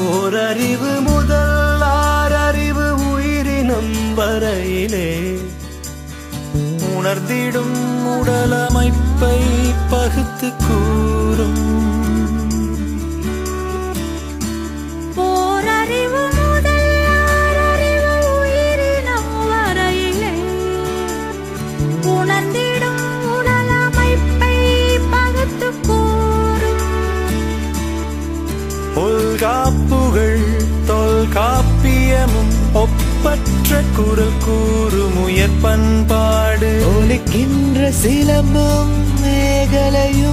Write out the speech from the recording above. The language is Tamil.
ஓரறிவு முதல் ஆறறிவு உயிரினம் வரையிலே உணர்ந்திடும் உடலமைப்பை பகுத்து தொல்காப்புகள் தொல்காப்பியமும் ஒப்பற்ற குரல் கூறும் உயர் பண்பாடு ஒலிக்கின்ற சிலம்பும் மேகலையும்